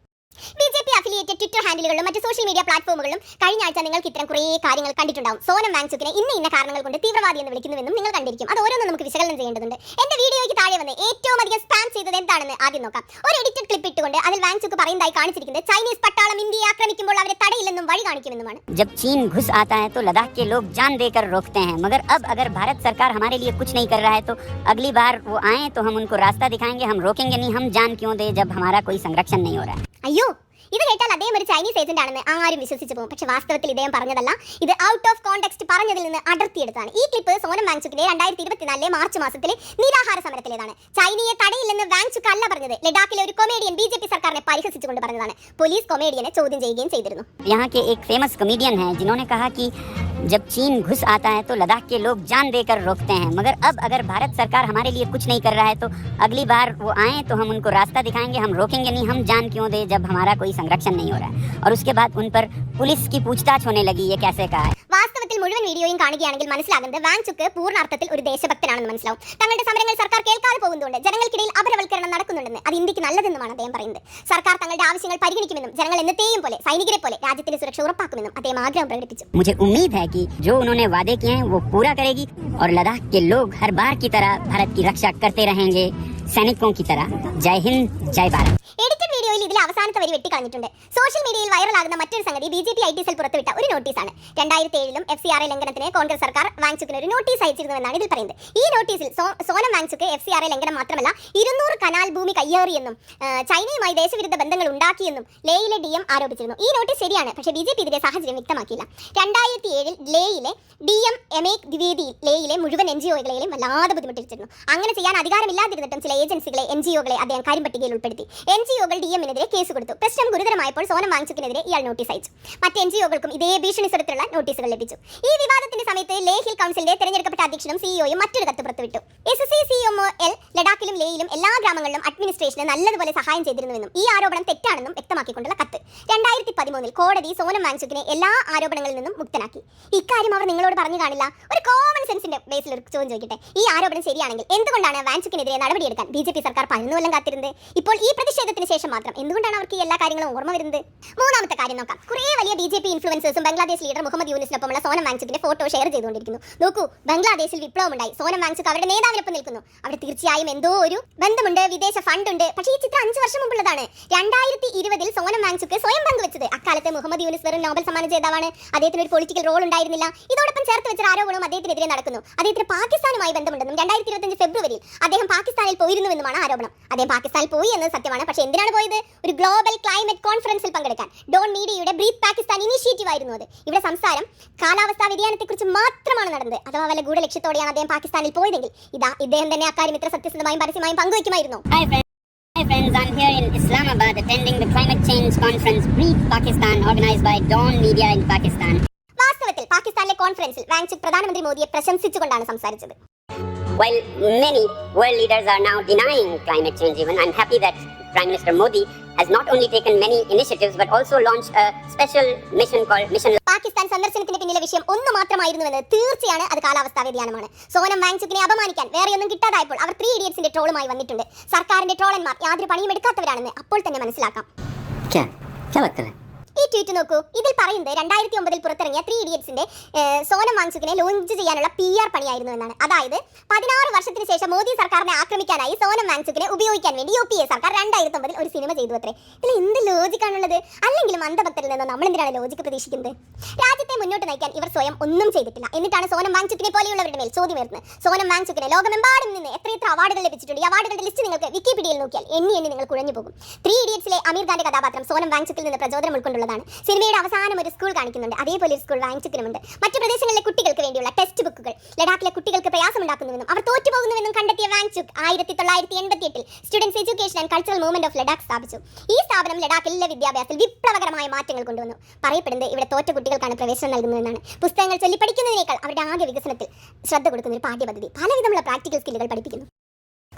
B J P affiliated Twitter ഹാൻഡിലുകളിലും മറ്റ് സോഷ്യൽ മീഡിയ പ്ലാറ്റ്ഫോമുകളിലും കഴിഞ്ഞ ആഴ്ച നിങ്ങൾക്ക് ഇത്തരം കുറേ കാര്യങ്ങൾ കണ്ടിട്ടുണ്ടാവും സോനം വാങ്ചുക്കിനെ ഇന്ന ഇന്ന കാരണങ്ങൾ കൊണ്ട് തീവ്രവാദി എന്ന് വിളിക്കുന്നുവെന്നും നിങ്ങൾ കണ്ടിരിക്കും അത് ഓരോന്നും നമുക്ക് വിശകലനം ചെയ്യേണ്ടതുണ്ട് എന്റെ വീഡിയോയ്ക്ക് താഴെ വന്ന് ഏറ്റവും അധികം സ്പാം ചെയ്തത് എന്താണെന്ന് ആദ്യം നോക്കാം ഒരു എഡിറ്റഡ് ക്ലിപ്പ് ഇട്ടുകൊണ്ട് അതിൽ വാങ്ചുക്ക് പറയുന്നതായി കാണിച്ചിരിക്കുന്നത് ചൈനീസ് പട്ടാളം ഇന്ത്യയെ ആക്രമിക്കുമ്പോൾ അവരെ തടയില്ലെന്നും വഴി കാണിക്കുമെന്നുമാണ് जब चीन घुस आता है तो लद्दाख के लोग जान देकर रोकते हैं मगर अब अगर भारत सरकार हमारे लिए कुछ नहीं कर रहा है तो अगली बार वो आए तो हम उनको रास्ता दिखाएंगे हम रोकेंगे नहीं हम जान क्यों दे जब हमारा कोई संरक्षण नहीं हो रहा है അയ്യോ ഇത് കേട്ടാൽ അദ്ദേഹം ഒരു ചൈനീസ് ഏജന്റ് ആണെന്ന് ആരും വിശ്വസിച്ചു പോകും. പക്ഷെ വാസ്തവത്തിൽ ഇദ്ദേഹം പറഞ്ഞതല്ല ഇത് ഔട്ട് ഓഫ് കോണ്ടെക്സ്റ്റ് പറഞ്ഞതിൽ നിന്ന് അടർത്തിയെടുത്താണ് ഈ ക്ലിപ്പ് സോനം വാങ്ചുക്കിന്റെ രണ്ടായിരത്തി ഇരുപത്തിനാലിലെ മാർച്ച് മാസത്തിലെ നിരാഹാര സമരത്തിലേതാണ്. ചൈനയെ തടയില്ലെന്ന് വാങ്ചുക്ക് അല്ല പറഞ്ഞത്. ലഡാക്കിലെ ഒരു കൊമേഡിയൻ ബി ജെ പി സർക്കാരിനെ പരിഹസിച്ചുകൊണ്ട് പറഞ്ഞതാണ്. പോലീസ് കൊമേഡിയനെ ചോദ്യം ചെയ്യുകയും ചെയ്തിരുന്നു. यहाँ के एक फेमस कॉमेडियन हैं जिन्होंने कहा कि जब चीन घुस आता है तो लद्दाख के लोग जान देकर रोकते हैं मगर अब अगर भारत सरकार हमारे लिए कुछ नहीं कर रहा है तो अगली बार वो आए तो हम उनको रास्ता दिखाएंगे हम रोकेंगे नहीं हम जान क्यों दे जब हमारा कोई संरक्षण नहीं हो रहा है और उसके बाद उन पर पुलिस की पूछताछ होने लगी ये कैसे कहा है വാസ്തവത്തിൽ മുഴുവൻ വീഡിയോയും കാണുകയാണെങ്കിൽ മനസ്സിലാകുന്നത് വാങ്ചുക്ക് പൂർണ്ണാർത്ഥത്തിൽ ഒരു ദേശഭക്തനാണെന്ന് മനസ്സിലാവും തങ്ങളുടെ സമരങ്ങൾ സർക്കാർ കേൾക്കാതെ പോകുന്നതുകൊണ്ട് ജനങ്ങൾക്കിടയിൽ അപരവൽക്കരണം നടക്കുന്നുണ്ടെന്ന് അത് ഇന്ത്യക്ക് നല്ലതെന്നുമാണ് അദ്ദേഹം പറയുന്നത് സർക്കാർ തങ്ങളുടെ ആവശ്യങ്ങൾ പരിഗണിക്കുമെന്നും ജനങ്ങൾ എന്നത്തെയും പോലെ സൈനികരെ പോലെ രാജ്യത്തിന്റെ സുരക്ഷ ഉറപ്പാക്കുമെന്നും അദ്ദേഹം ആഗ്രഹം പ്രകടിപ്പിച്ചു मुझे उम्मीद है की। जो उन्होंने वादे किए हैं, वो पूरा करेगी और लद्दाख के लोग हर बार की तरह भारत की रक्षा करते रहेंगे। सैनिकों की तरह। जय हिंद, जय भारत। വീഡിയോയിൽ ഇതിൽ അവസാനത്തെ വരി വെട്ടിക്കളഞ്ഞിട്ടുണ്ട്. സോഷ്യൽ മീഡിയയിൽ വൈറലാകുന്ന മറ്റൊരു സംഗതി B J P I T cell പുറത്തുവിട്ട ഒരു നോട്ടീസാണ്. രണ്ടായിരത്തി ഏഴിലും എഫ് സി ആർ എ ലംഘനത്തിന് കോൺഗ്രസ് സർക്കാർ വാങ്ചുക്കിന് ഒരു നോട്ടീസ് അയച്ചിരുന്നുവെന്നാണ് ഇതിൽ പറയുന്നത്. ഈ നോട്ടീസിൽ Sonam Wangchuk F C R A ലംഘനം മാത്രമല്ല ഇരുന്നൂറ് കനാൽ ഭൂമി കയ്യേറിയെന്നും ചൈനയുമായി ദേശവിരുദ്ധ ബന്ധങ്ങൾ ഉണ്ടാക്കിയെന്നും ലേയിലെ ഡി എം ആരോപിച്ചിരുന്നു. ഈ നോട്ടീസ് ശരിയാണ് പക്ഷേ ബി ജെ പി ഇതിന്റെ സാഹചര്യം വ്യക്തമാക്കിയില്ല. രണ്ടായിരത്തി ഏഴിൽ ലേയിലെ ഡി എം എമേക് ദ്വിവേദിയിൽ ലേയിലെ മുഴുവൻ എൻ ജി ഒകളെയും വല്ലാതെ ബുദ്ധിമുട്ടിച്ചിരുന്നു. അങ്ങനെ ചെയ്യാൻ അധികാരമില്ലാതിരുന്നിട്ടും ചില ഏജൻസികളെ എൻ ജി ഒകളെ അദ്ദേഹം കാര്യം പട്ടികയിൽ ഉൾപ്പെടുത്തി. എൻ ജി ഒകൾ ഡി എമ്മിനെതിരെ കേസ് കൊടുത്തു. പ്രശ്നം ഗുരുതരമായപ്പോൾ സോനം വാങ്ചുക്കിനെതിരെ ഇയാൾ നോട്ടീസ് അയച്ചു. മറ്റ് എൻ ജി ഒകൾക്കും ഇതേ ഭീഷണി സ്വരത്തിലുള്ള നോട്ടീസുകൾ ലഭിച്ചു. ഈ വിവാദത്തിന്റെ സമയത്ത് ലേഹിൽ കൗൺസിലിന്റെ തെരഞ്ഞെടുക്കപ്പെട്ട അധ്യക്ഷനും സിഇഒയും മറ്റൊരു കത്ത് പുറത്തുവിട്ടു. S C C M L ലഡാക്കിലും ലേയിലും എല്ലാ ഗ്രാമങ്ങളിലും അഡ്മിനിസ്ട്രേഷന് നല്ലതുപോലെ സഹായം ചെയ്തിരുന്നുവെന്നും ഈ ആരോപണം തെറ്റാണെന്നും വ്യക്തമാക്കിക്കൊണ്ടുള്ള കത്ത്. രണ്ടായിരത്തി പതിമൂന്നിൽ കോടതി സോനം വാങ്ങിച്ചുക്കിനെ എല്ലാ ആരോപണങ്ങളിൽ നിന്നും മുക്തനാക്കി. ഇക്കാര്യം അവർ നിങ്ങളോട് പറഞ്ഞു കാണില്ല. ഒരു കോമൺ സെൻസിന്റെ ബേസിൽ ഒരു ചോദ്യം ചോദിക്കട്ടെ? ഈ ആരോപണം ശരിയാണെങ്കിൽ എന്തുകൊണ്ടാണ് വാങ്ങിച്ചുക്കിനെതിരെ നടപടിയെടുക്കാൻ ബി ജെ പി സർക്കാർ പതിനൊന്ന് കൊല്ലം കാത്തിരുന്നത്? ഇപ്പോൾ ഈ പ്രതിഷേധത്തിന് ശേഷം മാത്രം എന്തുകൊണ്ടാണ് അവർക്ക് എല്ലാ കാര്യങ്ങളും ഓർമ്മ വരുന്നത്? മൂന്നാമത്തെ കാര്യം നോക്കാം. കുറെ വലിയ ബി ജെ പി ഇൻഫ്ലുവൻസേഴ്സും ബംഗ്ലാദേശ് ലീഡർ മുഹമ്മദ് യൂനിസിനൊപ്പമുള്ള സോനം വാങ്ങിച്ചുക്കിന്റെ ഫോട്ടോ ഷെയർ ചെയ്തുകൊണ്ടിരിക്കുന്നു. നോക്കൂ ബംഗ്ലാദേശിൽ വിപ്ലവം ഉണ്ടായി സോനം വാങ്ങിച്ചു അവരുടെ നേതാവിനൊപ്പം നിൽക്കുന്നു. അവിടെ തീർച്ചയായും എന്തോ ഒരു ബന്ധമുണ്ട് വിദേശ ഫണ്ട് ഉണ്ട്. പക്ഷേ ഈ ചിത്രം അഞ്ച് വർഷം മുമ്പുള്ളതാണ്. രണ്ടായിരത്തി ഇരുപതിൽ സോനം വാങ്ചുക്ക് സ്വയം പങ്കുവെച്ചത്. അക്കാലത്ത് മുഹമ്മദ് യൂനിസ് വെറും നോബൽ സമ്മാന ജേതാവാണ്. അദ്ദേഹത്തിന് ഒരു പൊളിറ്റിക്കൽ റോൾ ഉണ്ടായിരുന്നില്ല. ഇതോടൊപ്പം ചേർത്ത് വെച്ച ആരോപണവും അദ്ദേഹത്തിനെതിരെ നടക്കുന്നു. അദ്ദേഹത്തിന് പാകിസ്ഥാനുമായി ബന്ധമുണ്ടെന്നും രണ്ടായിരത്തി ഇരുപത്തഞ്ച് ഫെബ്രുവരിയിൽ അദ്ദേഹം പാകിസ്ഥാനിൽ പോയിരുന്നുവെന്നുമാണ് ആരോപണം. അദ്ദേഹം പാകിസ്ഥാനിൽ പോയി എന്നത് സത്യമാണ്. പക്ഷേ എന്തിനാണ് പോയത്? ഒരു ഗ്ലോബൽ ക്ലൈമറ്റ് കോൺഫറൻസിൽ പങ്കെടുക്കാൻ. ഡോൺ മീഡിയയുടെ ബ്രീത്ത് പാകിസ്ഥാൻ ഇനീഷ്യേറ്റീവ് ആയിരുന്നു അത്. ഇവിടെ സംസാരം കാലാവസ്ഥാ വ്യതിയാനത്തെക്കുറിച്ച് മാത്രമാണ് നടന്നത്. അഥവാ വല്ല ഗൂഢലക്ഷ്യത്തോടെയാണ് അദ്ദേഹം പാകിസ്ഥാനിൽ പോയതെങ്കിൽ. ഇതാ ഇദ്ദേഹം തന്നെ അക്കാര്യം ഇത്ര സത്യസന്ധമായും പരസ്യമായും പങ്കുവയ്ക്കുമായിരുന്നു Hi friends. I'm here in Islamabad attending the climate change conference Brief Pakistan organized by Dawn Media in Pakistan. വാസ്തവത്തിൽ പാകിസ്ഥാനിലെ കോൺഫറൻസിൽ വാങ്ചുക് പ്രധാനമന്ത്രി മോദിയെ പ്രശംസിച്ചുകൊണ്ടാണ് സംസാരിച്ചത് While many world leaders are now denying climate change even, I'm happy that Prime Minister Modi has not only taken many initiatives but also launched a special mission called Mission Pakistan സന്ദർശനത്തിന് പിന്നിലെ വിഷയം ഒന്ന് മാത്രമായിരുന്നുവെന്ന് തീർച്ചയാണ് അത് കാലാവസ്ഥാ വ്യതിയാനമാണ്. സോനം വാങ്ചുക്കിനെ അപമാനിക്കാൻ വേറെയൊന്നും കിട്ടാതായപ്പോൾ അവർ ത്രീ ഇഡിയറ്റ്സിന്റെ ട്രോളുമായി വന്നിട്ടുണ്ട്. സർക്കാരിന്റെ ട്രോളന്മാർ യാതൊരു പണിയും എടുക്കാത്തവരാണെന്ന് അപ്പോൾ തന്നെ മനസ്സിലാക്കാം. ഈ ട്വീറ്റ് നോക്കൂ. ഇതിൽ പറയുന്നത് രണ്ടായിരത്തി ഒമ്പതിൽ പുറത്തിറങ്ങിയ ത്രീ ഇഡിയറ്റ്സിന്റെ സോനം വാങ്സുക്കിനെ ലോഞ്ച് ചെയ്യാനുള്ള പി ആർ പണിയായിരുന്നു എന്നാണ്. അതായത് പതിനാറ് വർഷത്തിന് ശേഷം മോദി സർക്കാരിനെ ആക്രമിക്കാനായി സോനം വാങ്സുക്കിനെ ഉപയോഗിക്കാൻ വേണ്ടി യു പി എ സർക്കാർ രണ്ടായിരത്തി ഒമ്പതിൽ ഒരു സിനിമ ചെയ്തു അത്രേ. ഇതിൽ എന്ത് ലോജിക്കാണുള്ളത് അല്ലെങ്കിലും അന്ധഭക്തരിൽ നിന്ന് നമ്മൾ എന്തിനാണ് ലോജിക്ക് പ്രതീക്ഷിക്കുന്നത്? രാജ്യത്തെ മുന്നോട്ട് നയിക്കാൻ ഇവർ സ്വയം ഒന്നും ചെയ്തിട്ടില്ല. എന്നിട്ടാണ് സോനം വാങ്സുക്കിനെ പോലെയുള്ളവരുടെ മേൽ ചോദ്യം വരുന്നത് സോനം വാങ്സുക്കിനെ ലോകമെമ്പാടും നിന്ന് എത്രയെത്ര അവാർഡുകൾ ലഭിച്ചിട്ടുണ്ട്. ഈ അവാർഡുകളുടെ ലിസ്റ്റ് നിങ്ങൾക്ക് വിക്കിപീഡിയയിൽ നോക്കിയാൽ എണ്ണി എണ്ണി നിങ്ങൾ കുഴഞ്ഞു പോകും. ത്രീ ഇഡിയറ്റ്സിലെ അമീർ ഖാന്റെ കഥാപാത്രം സോനം വാങ്സുക്കിൽ നിന്ന് പ്രചോദനം ഉൾക്കൊണ്ടുള്ള ഉൾക്കൊണ്ടുള്ളതാണ് സിനിമയുടെ അവസാനം ഒരു സ്കൂൾ കാണിക്കുന്നുണ്ട്. അതേപോലെ ഒരു സ്കൂൾ വാങ്ചുക്കിനുമുണ്ട് മറ്റു പ്രദേശങ്ങളിലെ കുട്ടികൾക്ക് വേണ്ടിയുള്ള ടെക്സ്റ്റ് ബുക്കുകൾ ലഡാക്കിലെ കുട്ടികൾക്ക് പ്രയാസമുണ്ടാക്കുന്നുവെന്നും അവർ തോറ്റുപോകുന്നുവെന്നും കണ്ടെത്തിയ വാങ്ചുക് ആയിരത്തി തൊള്ളായിരത്തി എൺപത്തി എട്ടിൽ students education and cultural movement of Ladakh സ്ഥാപിച്ചു. ഈ സ്ഥാപനം ലഡാക്കിലെ വിദ്യാഭ്യാസത്തിൽ വിപ്ലവകരമായ മാറ്റങ്ങൾ കൊണ്ടുവന്നു. പറയപ്പെടുന്നത് ഇവിടെ തോറ്റ കുട്ടികൾക്കാണ് പ്രവേശനം നൽകുന്നതെന്നാണ്. പുസ്തകങ്ങൾ ചൊല്ലി പഠിക്കുന്നതിനേക്കാൾ അവരുടെ ആകെ വികസനത്തിൽ ശ്രദ്ധ കൊടുക്കുന്ന ഒരു പാഠ്യപദ്ധതി. പലവിധമുള്ള പ്രാക്ടിക്കൽ സ്കില്ലുകൾ പഠിപ്പിക്കുന്നു.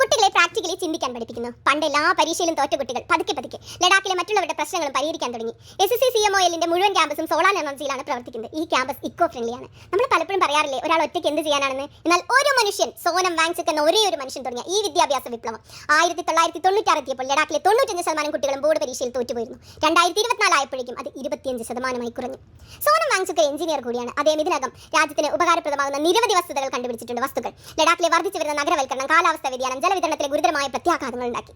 കുട്ടികളെ പ്രാക്ടിക്കലി ചിന്തിക്കാൻ പഠിപ്പിക്കുന്നു. പണ്ട് എല്ലാ പരീക്ഷയിലും തോറ്റ കുട്ടികൾ പതുക്കെ പതുക്കെ ലഡാക്കിലെ മറ്റുള്ളവരുടെ പ്രശ്നങ്ങളും പരിഹരിക്കാൻ തുടങ്ങി. S S C C M O എല്ലിന്റെ മുഴുവൻ ക്യാമ്പസും സോളാർ എനർജിയിലാണ് പ്രവർത്തിക്കുന്നത്. ഈ ക്യാമ്പസ് ഇക്കോ ഫ്രണ്ട്ലിയാണ് നമ്മൾ പലപ്പോഴും പറയാറില്ലേ ഒരാൾ ഒറ്റയ്ക്ക് എന്ത് ചെയ്യാനാണെന്ന്? എന്നാൽ ഒരു മനുഷ്യൻ സോനം വാങ്ചുക്ക് എന്ന ഒരേ ഒരു മനുഷ്യൻ തുടങ്ങിയ ഈ വിദ്യാഭ്യാസ വിപ്ലവം. ആയിരത്തി തൊള്ളായിരത്തി തൊണ്ണൂറ്റാറ് എത്തിയപ്പോൾ ലഡാക്കിലെ തൊണ്ണൂറ്റഞ്ച് ശതമാനം കുട്ടികളും ബോർഡ് പരീക്ഷയിൽ തോറ്റുപോയിരുന്നു. രണ്ടായിരത്തി ഇരുപത്തിനാല് ആയപ്പോഴേക്കും അത് ഇരുപത്തിയഞ്ച് ശതമാനമായി കുറഞ്ഞു. സോനം വാങ്ചുക്ക് എഞ്ചിനീയർ കൂടിയാണ്. അദ്ദേഹം ഇതിനകം രാജ്യത്തിന് ഉപകാരപ്രദമാകുന്ന നിരവധി വസ്തുതകൾ കണ്ടുപിടിച്ചിട്ടുണ്ട്. വസ്തുക്കൾ. ലഡാക്കിലെ വർദ്ധിച്ചു വരുന്ന നഗരവൽക്കരണം കാലാവസ്ഥ വ്യതിയാനം ജലവിതരണത്തിലെ ഗുരുതരമായ പ്രത്യാഘാതങ്ങൾ ഉണ്ടാക്കി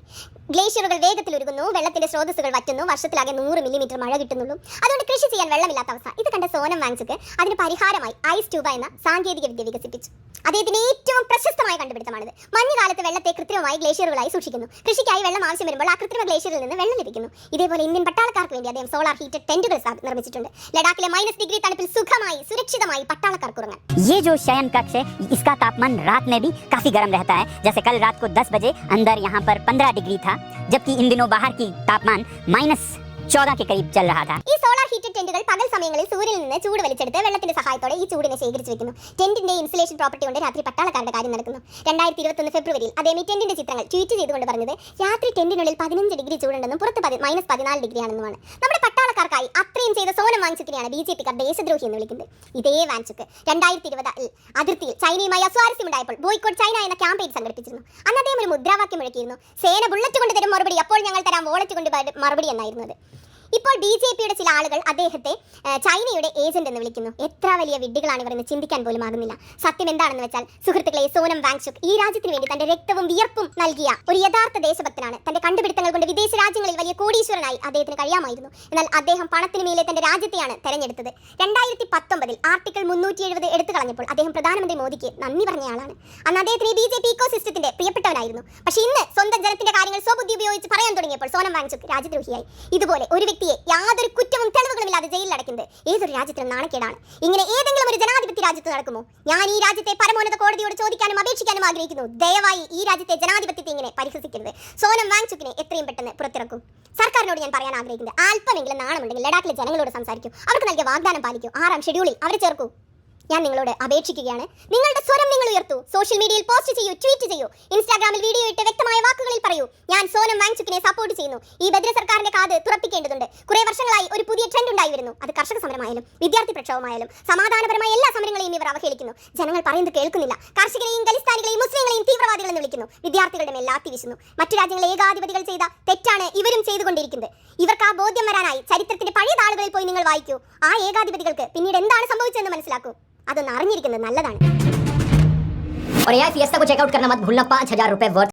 ഗ്ലേഷ്യറുകൾ വേഗത്തിൽ ഉരുകുന്നു വെള്ളത്തിന്റെ സ്രോതസ്സുകൾ വറ്റുന്നു വർഷത്തിലാകെ നൂറ് മില്ലിമീറ്റർ മഴ കിട്ടുന്നുള്ളൂ അതുകൊണ്ട് കൃഷി ചെയ്യാൻ വെള്ളമില്ലാത്ത അവസ്ഥ ഇത് കണ്ട സോനം വാങ്സുക്ക് അതിന് പരിഹാരമായി ഐസ് ട്യൂബ എന്ന സാങ്കേതിക വിദ്യ വികസിപ്പിച്ചു അദ്ദേഹത്തിന്റെ ഏറ്റവും പ്രശസ്തമായ കണ്ടുപിടുത്തമാണിത് മഞ്ഞുകാലത്ത് വെള്ളത്തെ കൃത്രിമമായി ഗ്ലേഷ്യറുകളായി സൂക്ഷിക്കുന്നു കൃഷിക്കായി വെള്ളം ആവശ്യം വരുമ്പോൾ ആ കൃത്രിമ ഗ്ലേഷ്യറിൽ നിന്ന് വെള്ളം ലഭിക്കുന്നു ഇതേപോലെ ഇന്ത്യൻ പട്ടാളക്കാർക്ക് വേണ്ടി അദ്ദേഹം സോളാർ ഹീറ്റഡ് ടെന്റുകൾ സ്ഥാപി- നിർമ്മിച്ചിട്ടുണ്ട് ലഡാക്കിലെ മൈനസ് ഡിഗ്രി തണുപ്പിൽ സുഖമായി സുരക്ഷിതമായി പട്ടാളക്കാർക്ക് ഉറങ്ങാൻ ये जो शयन कक्ष है इसका तापमान रात में भी काफी गर्म रहता है जैसे कल रात को 10 बजे अंदर यहाँ पर 15 डिग्री था, जबकि इन दिनों बाहर की तापमान माइनस चौदह के करीब चल रहा था ഈ സോളാർ ഹീറ്റഡ് ടെന്റുകൾ പകൽ സമയങ്ങളിൽ സൂര്യനിൽ നിന്ന് ചൂട് വലിച്ചെടുത്ത് വെള്ളത്തിന്റെ സഹായത്തോടെ ഈ ചൂടിനെ ശേഖരിച്ചു വെക്കുന്നു ടെന്റിന്റെ ഇൻസുലേഷൻ പ്രോപ്പർട്ടി കൊണ്ട് രാത്രി പട്ടാളക്കാരുടെ കാര്യം നടക്കുന്നു രണ്ടായിരത്തി ഇരുപത്തൊന്ന് ഫെബ്രുവരിയിൽ അദ്ദേഹം ഈ ടെന്റിന്റെ ചിത്രങ്ങൾ ട്വീറ്റ് ചെയ്തുകൊണ്ട് പറഞ്ഞത് രാത്രി ടെന്റിനുള്ളിൽ പതിനഞ്ച് ഡിഗ്രി ചൂടുണ്ടെന്നും പുറത്ത് മൈനസ് പതിനാല് ഡിഗ്രി ആണെന്നുമാണ് നമ്മുടെ പട്ടാളക്കാർക്കായി അത്രയും ചെയ്ത സോനം വാങ്ചുക്കിനെയാണ് ബി ജെ പിക്കാർ ദേശദ്രോഹി എന്ന് വിളിക്കുന്നത് ഇതേ വാങ്ചുക്ക് രണ്ടായിരത്തി ഇരുപതിൽ അതിർത്തിയിൽ ചൈനയുമായി അസ്വാരസ്യമുണ്ടായപ്പോൾ ബോയ്ക്കോട്ട് ചൈന എന്ന ക്യാമ്പയിൻ സംഘടിപ്പിച്ചിരുന്നു അന്ന് അദ്ദേഹം ഒരു മുദ്രാവാക്യം മുഴക്കിയിരുന്നു സേന ബുള്ളറ്റ് കൊണ്ട് തരും മറുപടി അപ്പോൾ ഞങ്ങൾ തരാം വോളറ്റ് കൊണ്ട് പ- മറുപടി എന്നായിരുന്നു അത് ഇപ്പോൾ ബി ജെ പിയുടെ ചില ആളുകൾ അദ്ദേഹത്തെ ചൈനയുടെ ഏജന്റ് എന്ന് വിളിക്കുന്നു. എത്ര വലിയ വിഡ്ഢികളാണ് ഇവർ എന്ന് ചിന്തിക്കാൻ പോലും ആകുന്നില്ല. സത്യം എന്താണെന്ന് വെച്ചാൽ സുഹൃത്തുക്കളെ സോനം വാങ്ഷുക് ഈ രാജ്യത്തിന് വേണ്ടി തന്റെ രക്തവും വിയർപ്പും നൽകിയ ഒരു യഥാർത്ഥ ദേശഭക്തനാണ്. തന്റെ കണ്ടുപിടുത്തങ്ങൾ കൊണ്ട് വിദേശ രാജ്യങ്ങളിൽ വലിയ കോടീശ്വരനായി അദ്ദേഹത്തിന് കഴിയാമായിരുന്നു. എന്നാൽ അദ്ദേഹം പണത്തിന് മേലെ തന്റെ രാജ്യത്തെയാണ് തെരഞ്ഞെടുത്തത്. രണ്ടായിരത്തി പത്തൊമ്പതിൽ ആർട്ടിക്കിൾ മുന്നൂറ്റി എഴുപത് എടുത്തു കളഞ്ഞപ്പോൾ അദ്ദേഹം പ്രധാനമന്ത്രി മോദിക്ക് നന്ദി പറഞ്ഞയാളാണ് അന്ന് അദ്ദേഹത്തിന് ബി ജെ പി ഇക്കോ സിസ്റ്റത്തിന്റെ പ്രിയപ്പെട്ടവനായിരുന്നു. പക്ഷേ ഇന്ന് സ്വന്തം ജനത്തിന്റെ കാര്യങ്ങൾ സ്വബുദ്ധി ഉപയോഗിച്ച് പറയാൻ തുടങ്ങിയപ്പോൾ സോനം വാങ്ചുക് രാജ്യദ്രോഹിയായി. ഇതുപോലെ ഒരു വ്യക്തിയെ യാതൊരു കുറ്റവും തെളിവുകളുമില്ലാതെ ജയിലിൽ അടയ്ക്കുന്നത് ഏതൊരു രാജ്യത്തിനും നാണക്കേടാണ്. ഇങ്ങനെ ഏതെങ്കിലും ഒരു ജനാധിപത്യ രാജ്യത്ത് നടക്കുമോ? ഞാൻ ഈ രാജ്യത്തെ പരമോന്നത കോടതിയോട് ചോദിക്കാനും അപേക്ഷിക്കാനും ആഗ്രഹിക്കുന്നു. ദയവായി ഈ രാജ്യത്തെ ജനാധിപത്യത്തെ ഇങ്ങനെ പരിഹസിക്കരുത്. സോനം വാങ്ചുക്കിനെ എത്രയും പെട്ടെന്ന് പുറത്തിറക്കും. സർക്കാരിനോട് ഞാൻ പറയാൻ ആഗ്രഹിക്കുന്നത് അല്പമെങ്കിലും നാണമുണ്ടെങ്കിൽ ലഡാക്കിലെ ജനങ്ങളോട് സംസാരിക്കും. അവർക്ക് നൽകിയ വാഗ്ദാനം പാലിക്കും. ആറാം ഷെഡ്യൂളിൽ അവരെ ചേർക്കൂ. ഞാൻ നിങ്ങളോട് അപേക്ഷിക്കുകയാണ്. നിങ്ങളുടെ സ്വരം നിങ്ങൾ ഉയർത്തൂ. സോഷ്യൽ മീഡിയയിൽ പോസ്റ്റ് ചെയ്യൂ ട്വീറ്റ് ചെയ്യൂ. ഇൻസ്റ്റാഗ്രാമിൽ വീഡിയോ ഇട്ട് വ്യക്തമായ വാക്കുകളിൽ പറയൂ. ഞാൻ സോനം വാങ്ചുക്കിനെ സപ്പോർട്ട് ചെയ്യുന്നു. ഈ ഭദ്ര സർക്കാരിന്റെ കാത് തുറപ്പിക്കേണ്ടതുണ്ട്. കുറെ വർഷങ്ങളായി ഒരു പുതിയ ട്രെൻഡ് ഉണ്ടായി വരുന്നു അത് കർഷക സമരമായാലും വിദ്യാർത്ഥി പ്രക്ഷോഭമായാലും സമാധാനപരമായ എല്ലാ സമരങ്ങളെയും ഇവർ അവഹേളിക്കുന്നു. ജനങ്ങൾ പറയുന്നത് കേൾക്കുന്നില്ല. കർഷകരെയും ഖലിസ്ഥാനികളെയും മുസ്ലിങ്ങളെയും തീവ്രവാദികൾ എന്ന് വിളിക്കുന്നു. വിദ്യാർത്ഥികളുടെ മേൽ ലാത്തി മറ്റു രാജ്യങ്ങളെ ഏകാധിപതികൾ ചെയ്ത തെറ്റാണ് ഇവരും ചെയ്തുകൊണ്ടിരിക്കുന്നത്. ഇവർക്ക് ആ ബോധ്യം വരാനായി ചരിത്രത്തിന്റെ പഴയ താളുകളിൽ പോയി നിങ്ങൾ വായിക്കൂ. ആ ഏകാധിപതികൾക്ക് പിന്നീട് എന്താണ് സംഭവിച്ചതെന്ന് മനസ്സിലാക്കൂ. അതൊന്ന് അറിഞ്ഞിരിക്കുന്നത് നല്ലതാണ്. और यार फिएस्टा को चेकआउट करना मत भूलना पाँच हज़ार रुपए वर्थ